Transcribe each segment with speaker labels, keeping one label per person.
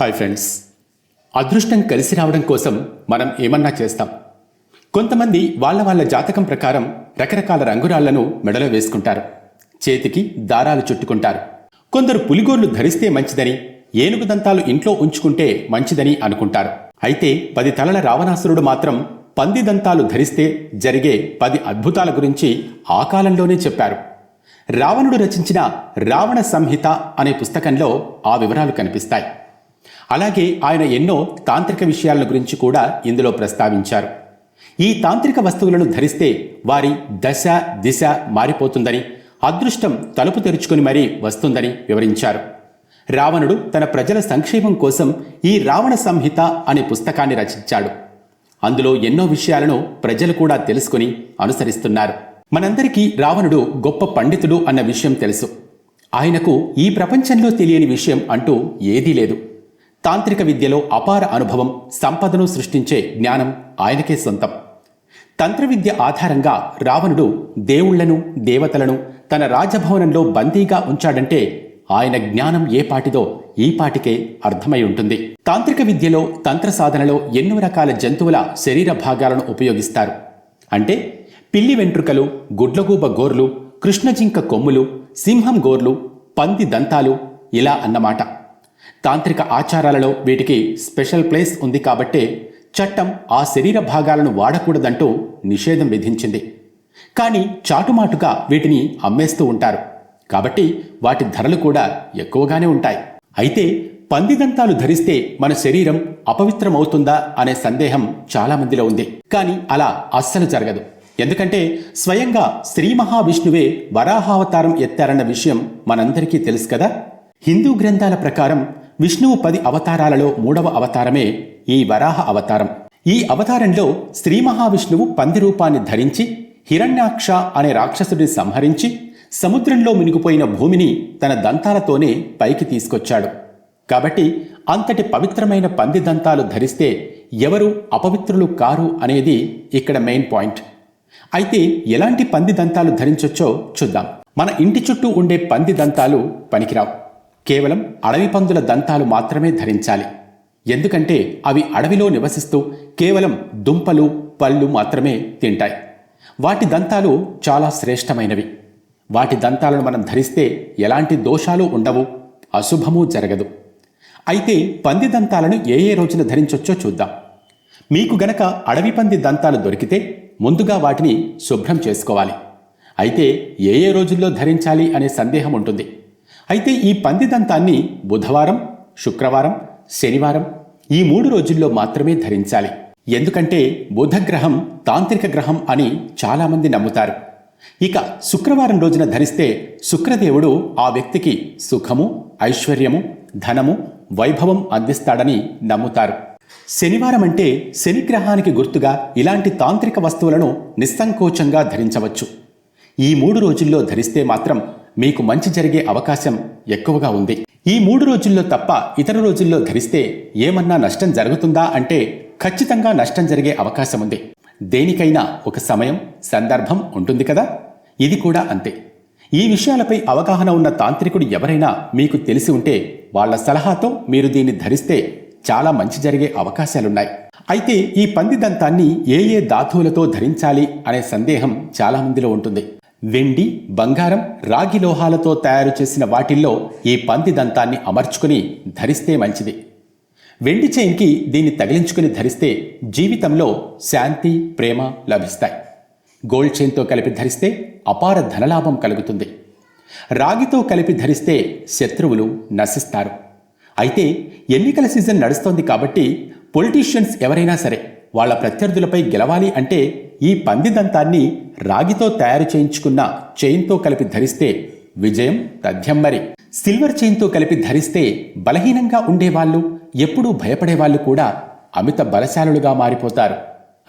Speaker 1: Hi friends. అదృష్టం కలిసి రావడం కోసం మనం ఏమన్నా చేస్తాం. కొంతమంది వాళ్ళ వాళ్ళ జాతకం ప్రకారం రకరకాల రంగురాళ్ళను మెడలో వేసుకుంటారు. చేతికి దారాలు చుట్టుకుంటారు. కొందరు పులిగోర్లు ధరిస్తే మంచిదని ఏనుగు దంతాలు ఇంట్లో ఉంచుకుంటే మంచిదని అనుకుంటారు. అయితే పది తలల రావణాసురుడు మాత్రం పంది దంతాలు ధరిస్తే జరిగే పది అద్భుతాల గురించి ఆ కాలంలోనే చెప్పారు. రావణుడు రచించిన రావణ సంహిత అనే పుస్తకంలో ఆ వివరాలు కనిపిస్తాయి. అలాగే ఆయన ఎన్నో తాంత్రిక విషయాల గురించి కూడా ఇందులో ప్రస్తావించారు. ఈ తాంత్రిక వస్తువులను ధరిస్తే వారి దశ దిశ మారిపోతుందని అదృష్టం తలుపు తెరుచుకుని మరీ వస్తుందని వివరించారు. రావణుడు తన ప్రజల సంక్షేమం కోసం ఈ రావణ సంహిత అనే పుస్తకాన్ని రచించాడు. అందులో ఎన్నో విషయాలను ప్రజలు కూడా తెలుసుకుని అనుసరిస్తున్నారు. మనందరికీ రావణుడు గొప్ప పండితుడు అన్న విషయం తెలుసు. ఆయనకు ఈ ప్రపంచంలో తెలియని విషయం అంటూ ఏదీ లేదు. తాంత్రిక విద్యలో అపార అనుభవం సంపదను సృష్టించే జ్ఞానం ఆయనకే సొంతం. తంత్ర విద్య ఆధారంగా రావణుడు దేవుళ్ళను దేవతలను తన రాజభవనంలో బందీగా ఉంచాడంటే ఆయన జ్ఞానం ఏ పాటిదో ఈ పాటికే అర్థమై ఉంటుంది. తాంత్రిక విద్యలో తంత్ర సాధనలో ఎన్నో రకాల జంతువుల శరీర భాగాలను ఉపయోగిస్తారు. అంటే పిల్లి వెంట్రుకలు గుడ్లగూబ గోర్లు కృష్ణజింక కొమ్ములు సింహం గోర్లు పంది దంతాలు ఇలా అన్నమాట. తాంత్రిక ఆచారాలలో వీటికి స్పెషల్ ప్లేస్ ఉంది కాబట్టే చట్టం ఆ శరీర భాగాలను వాడకూడదంటూ నిషేధం విధించింది. కానీ చాటుమాటుగా వీటిని అమ్మేస్తూ ఉంటారు. కాబట్టి వాటి ధరలు కూడా ఎక్కువగానే ఉంటాయి. అయితే పందిదంతాలు ధరిస్తే మన శరీరం అపవిత్రమవుతుందా అనే సందేహం చాలా మందిలో ఉంది. కానీ అలా అస్సలు జరగదు. ఎందుకంటే స్వయంగా శ్రీ మహావిష్ణువే వరాహావతారం ఎత్తారన్న విషయం మనందరికీ తెలుసు కదా? హిందూ గ్రంథాల ప్రకారం విష్ణువు పది అవతారాలలో మూడవ అవతారమే ఈ వరాహ అవతారం. ఈ అవతారంలో శ్రీ మహావిష్ణువు పంది రూపాన్ని ధరించి హిరణ్యాక్ష అనే రాక్షసుడిని సంహరించి సముద్రంలో మునిగిపోయిన భూమిని తన దంతాలతోనే పైకి తీసుకొచ్చాడు. కాబట్టి అంతటి పవిత్రమైన పంది దంతాలు ధరిస్తే ఎవరు అపవిత్రులు కారు అనేది ఇక్కడ మెయిన్ పాయింట్. అయితే ఎలాంటి పంది దంతాలు ధరించొచ్చో చూద్దాం. మన ఇంటి చుట్టూ ఉండే పంది దంతాలు పనికిరావు. కేవలం అడవి పందుల దంతాలు మాత్రమే ధరించాలి. ఎందుకంటే అవి అడవిలో నివసిస్తూ కేవలం దుంపలు పళ్ళు మాత్రమే తింటాయి. వాటి దంతాలు చాలా శ్రేష్టమైనవి. వాటి దంతాలను మనం ధరిస్తే ఎలాంటి దోషాలు ఉండవు అశుభము జరగదు. అయితే పంది దంతాలను ఏ ఏ రోజున ధరించొచ్చో చూద్దాం. మీకు గనక అడవి పంది దంతాలు దొరికితే ముందుగా వాటిని శుభ్రం చేసుకోవాలి. అయితే ఏ ఏ రోజుల్లో ధరించాలి అనే సందేహం ఉంటుంది. అయితే ఈ పంది దంతాన్ని బుధవారం శుక్రవారం శనివారం ఈ మూడు రోజుల్లో మాత్రమే ధరించాలి. ఎందుకంటే బుధగ్రహం తాంత్రిక గ్రహం అని చాలామంది నమ్ముతారు. ఇక శుక్రవారం రోజున ధరిస్తే శుక్రదేవుడు ఆ వ్యక్తికి సుఖము ఐశ్వర్యము ధనము వైభవం అందిస్తాడని నమ్ముతారు. శనివారం అంటే శనిగ్రహానికి గుర్తుగా ఇలాంటి తాంత్రిక వస్తువులను నిస్సంకోచంగా ధరించవచ్చు. ఈ మూడు రోజుల్లో ధరిస్తే మాత్రం మీకు మంచి జరిగే అవకాశం ఎక్కువగా ఉంది. ఈ మూడు రోజుల్లో తప్ప ఇతర రోజుల్లో ధరిస్తే ఏమన్నా నష్టం జరుగుతుందా అంటే ఖచ్చితంగా నష్టం జరిగే అవకాశం ఉంది. దేనికైనా ఒక సమయం సందర్భం ఉంటుంది కదా? ఇది కూడా అంతే. ఈ విషయాలపై అవగాహన ఉన్న తాంత్రికుడు ఎవరైనా మీకు తెలిసి ఉంటే వాళ్ళ సలహాతో మీరు దీన్ని ధరిస్తే చాలా మంచి జరిగే అవకాశాలున్నాయి. అయితే ఈ పంది దంతాన్ని ఏ ఏ ధాతువులతో ధరించాలి అనే సందేహం చాలా మందిలో ఉంటుంది. వెండి బంగారం రాగి లోహాలతో తయారు చేసిన వాటిల్లో ఈ పంది దంతాన్ని అమర్చుకుని ధరిస్తే మంచిది. వెండి చైన్కి దీన్ని తగిలించుకుని ధరిస్తే జీవితంలో శాంతి ప్రేమ లభిస్తాయి. గోల్డ్ చైన్తో కలిపి ధరిస్తే అపార ధనలాభం కలుగుతుంది. రాగితో కలిపి ధరిస్తే శత్రువులు నశిస్తారు. అయితే ఎన్నికల సీజన్ నడుస్తోంది కాబట్టి పొలిటీషియన్స్ ఎవరైనా సరే వాళ్ళ ప్రత్యర్థులపై గెలవాలి అంటే ఈ పంది దంతాన్ని రాగితో తయారు చేయించుకున్న చైన్తో కలిపి ధరిస్తే విజయం తథ్యం మరి. సిల్వర్ చైన్తో కలిపి ధరిస్తే బలహీనంగా ఉండేవాళ్ళు ఎప్పుడూ భయపడేవాళ్ళు కూడా అమిత బలశాలులుగా మారిపోతారు.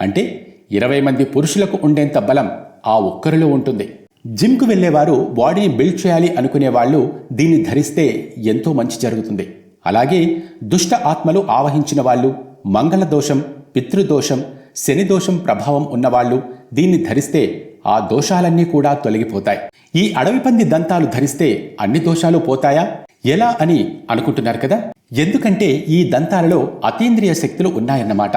Speaker 1: అంటే ఇరవై మంది పురుషులకు ఉండేంత బలం ఆ ఒక్కరిలో ఉంటుంది. జిమ్కు వెళ్ళేవారు బాడీని బిల్డ్ చేయాలి అనుకునే వాళ్ళు దీన్ని ధరిస్తే ఎంతో మంచి జరుగుతుంది. అలాగే దుష్ట ఆత్మలు ఆవహించిన వాళ్ళు మంగళ దోషం పితృదోషం శని దోషం ప్రభావం ఉన్నవాళ్ళు దీన్ని ధరిస్తే ఆ దోషాలన్నీ కూడా తొలగిపోతాయి. ఈ అడవి పంది దంతాలు ధరిస్తే అన్ని దోషాలు పోతాయా? ఎలా అని అనుకుంటున్నారు కదా? ఎందుకంటే ఈ దంతాలలో అతీంద్రియ శక్తులు ఉన్నాయన్నమాట.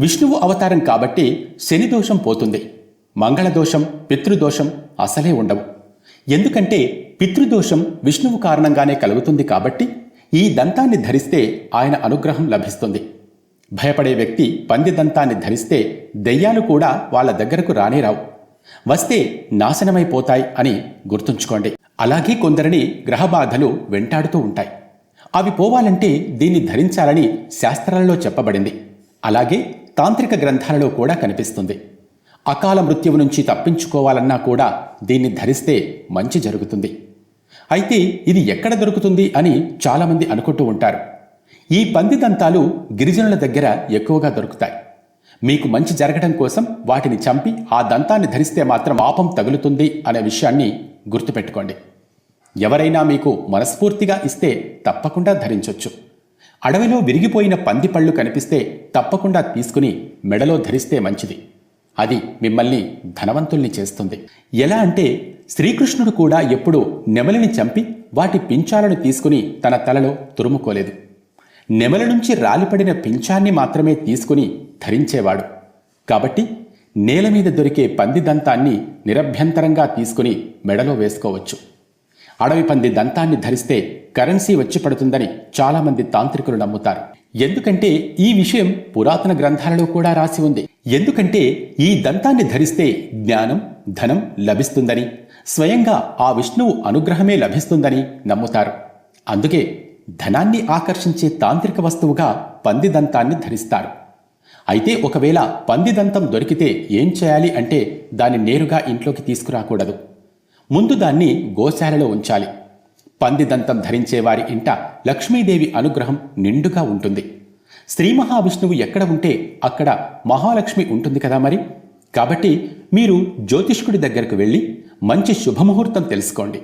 Speaker 1: విష్ణువు అవతారం కాబట్టి శని దోషం పోతుంది. మంగళదోషం పితృదోషం అసలే ఉండవు. ఎందుకంటే పితృదోషం విష్ణువు కారణంగానే కలుగుతుంది కాబట్టి ఈ దంతాన్ని ధరిస్తే ఆయన అనుగ్రహం లభిస్తుంది. భయపడే వ్యక్తి పంది దంతాన్ని ధరిస్తే దెయ్యాలు కూడా వాళ్ళ దగ్గరకు రానేరావు వస్తే నాశనమైపోతాయి అని గుర్తుంచుకోండి. అలాగే కొందరిని గ్రహబాధలు వెంటాడుతూ ఉంటాయి. అవి పోవాలంటే దీన్ని ధరించాలని శాస్త్రాలలో చెప్పబడింది. అలాగే తాంత్రిక గ్రంథాలలో కూడా కనిపిస్తుంది. అకాల మృత్యువు నుంచి తప్పించుకోవాలన్నా కూడా దీన్ని ధరిస్తే మంచి జరుగుతుంది. అయితే ఇది ఎక్కడ దొరుకుతుంది అని చాలామంది అనుకుంటూ ఉంటారు. ఈ పంది దంతాలు గిరిజనుల దగ్గర ఎక్కువగా దొరుకుతాయి. మీకు మంచి జరగడం కోసం వాటిని చంపి ఆ దంతాన్ని ధరిస్తే మాత్రం పాపం తగులుతుంది అనే విషయాన్ని గుర్తుపెట్టుకోండి. ఎవరైనా మీకు మనస్ఫూర్తిగా ఇస్తే తప్పకుండా ధరించొచ్చు. అడవిలో విరిగిపోయిన పంది పళ్ళు కనిపిస్తే తప్పకుండా తీసుకుని మెడలో ధరిస్తే మంచిది. అది మిమ్మల్ని ధనవంతుల్ని చేస్తుంది. ఎలా అంటే శ్రీకృష్ణుడు కూడా ఎప్పుడూ నెమలిని చంపి వాటి పించాలను తీసుకుని తన తలలో తురుముకోలేదు. నెమల నుంచి రాలిపడిన పింఛాన్ని మాత్రమే తీసుకుని ధరించేవాడు. కాబట్టి నేల మీద దొరికే పంది దంతాన్ని నిరభ్యంతరంగా తీసుకుని మెడలో వేసుకోవచ్చు. అడవి పంది దంతాన్ని ధరిస్తే కరెన్సీ వచ్చి పడుతుందని చాలామంది తాంత్రికులు నమ్ముతారు. ఎందుకంటే ఈ విషయం పురాతన గ్రంథాలలో కూడా రాసి ఉంది. ఎందుకంటే ఈ దంతాన్ని ధరిస్తే జ్ఞానం ధనం లభిస్తుందని స్వయంగా ఆ విష్ణువు అనుగ్రహమే లభిస్తుందని నమ్ముతారు. అందుకే ధనాన్ని ఆకర్షించే తాంత్రిక వస్తువుగా పందిదంతాన్ని ధరిస్తారు. అయితే ఒకవేళ పందిదంతం దొరికితే ఏం చేయాలి అంటే దాన్ని నేరుగా ఇంట్లోకి తీసుకురాకూడదు. ముందు దాన్ని గోశాలలో ఉంచాలి. పందిదంతం ధరించేవారి ధరించే వారి ఇంట లక్ష్మీదేవి అనుగ్రహం నిండుగా ఉంటుంది. శ్రీ మహావిష్ణువు ఎక్కడ ఉంటే అక్కడ మహాలక్ష్మి ఉంటుంది కదా మరి? కాబట్టి మీరు జ్యోతిష్కుడి దగ్గరకు వెళ్ళి మంచి శుభముహూర్తం తెలుసుకోండి.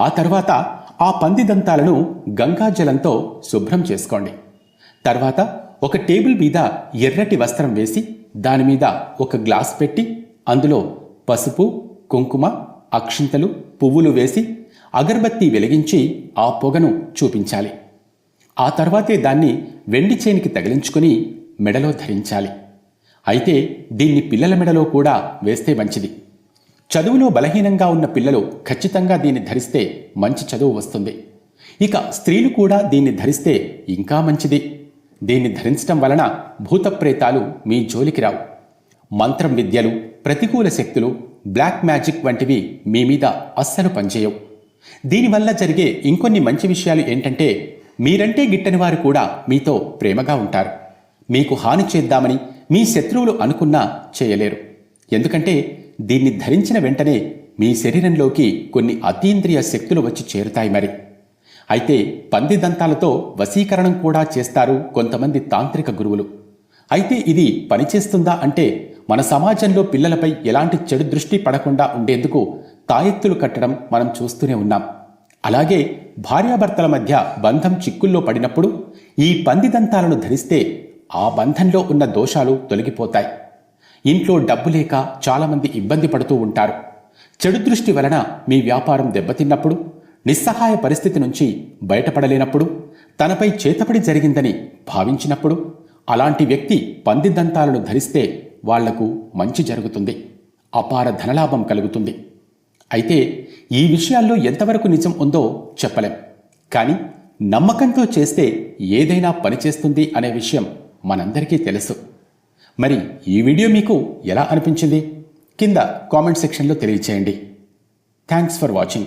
Speaker 1: ఆ తర్వాత ఆ పంది దంతాలను గంగాజలంతో శుభ్రం చేసుకోండి. తర్వాత ఒక టేబుల్ మీద ఎర్రటి వస్త్రం వేసి దాని మీద ఒక గ్లాస్ పెట్టి అందులో పసుపు కుంకుమ అక్షింతలు పువ్వులు వేసి అగరబత్తి వెలిగించి ఆ పొగను చూపించాలి. ఆ తర్వాతే దాన్ని వెండి చేనికి తగిలించుకుని మెడలో ధరించాలి. అయితే దీన్ని పిల్లల మెడలో కూడా వేస్తే మంచిది. చదువులో బలహీనంగా ఉన్న పిల్లలు ఖచ్చితంగా దీన్ని ధరిస్తే మంచి చదువు వస్తుంది. ఇక స్త్రీలు కూడా దీన్ని ధరిస్తే ఇంకా మంచిది. దీన్ని ధరించటం వలన భూతప్రేతాలు మీ జోలికి రావు. మంత్రం విద్యలు ప్రతికూల శక్తులు బ్లాక్ మ్యాజిక్ వంటివి మీ మీద అస్సలు పనిచేయవు. దీనివల్ల జరిగే ఇంకొన్ని మంచి విషయాలు ఏంటంటే మీరంటే గిట్టని వారు కూడా మీతో ప్రేమగా ఉంటారు. మీకు హాని చేద్దామని మీ శత్రువులు అనుకున్నా చేయలేరు. ఎందుకంటే దీన్ని ధరించిన వెంటనే మీ శరీరంలోకి కొన్ని అతీంద్రియ శక్తులు వచ్చి చేరుతాయి మరి. అయితే పంది దంతాలతో వశీకరణం కూడా చేస్తారు కొంతమంది తాంత్రిక గురువులు. అయితే ఇది పనిచేస్తుందా అంటే మన సమాజంలో పిల్లలపై ఎలాంటి చెడు దృష్టి పడకుండా ఉండేందుకు తాయెత్తులు కట్టడం మనం చూస్తూనే ఉన్నాం. అలాగే భార్యాభర్తల మధ్య బంధం చిక్కుల్లో పడినప్పుడు ఈ పంది దంతాలను ధరిస్తే ఆ బంధంలో ఉన్న దోషాలు తొలగిపోతాయి. ఇంట్లో డబ్బు లేక చాలామంది ఇబ్బంది పడుతూ ఉంటారు. చెడు దృష్టి వలన మీ వ్యాపారం దెబ్బతిన్నప్పుడు నిస్సహాయ పరిస్థితి నుంచి బయటపడలేనప్పుడు తనపై చేతపడి జరిగిందని భావించినప్పుడు అలాంటి వ్యక్తి పంది దంతాలను ధరిస్తే వాళ్ళకు మంచి జరుగుతుంది. అపార ధనలాభం కలుగుతుంది. అయితే ఈ విషయాల్లో ఎంతవరకు నిజం ఉందో చెప్పలేం. కానీ నమ్మకంతో చేస్తే ఏదైనా పనిచేస్తుంది అనే విషయం మనందరికీ తెలుసు. మరి ఈ వీడియో మీకు ఎలా అనిపించింది? కింద కామెంట్ సెక్షన్లో తెలియచేయండి. Thanks for watching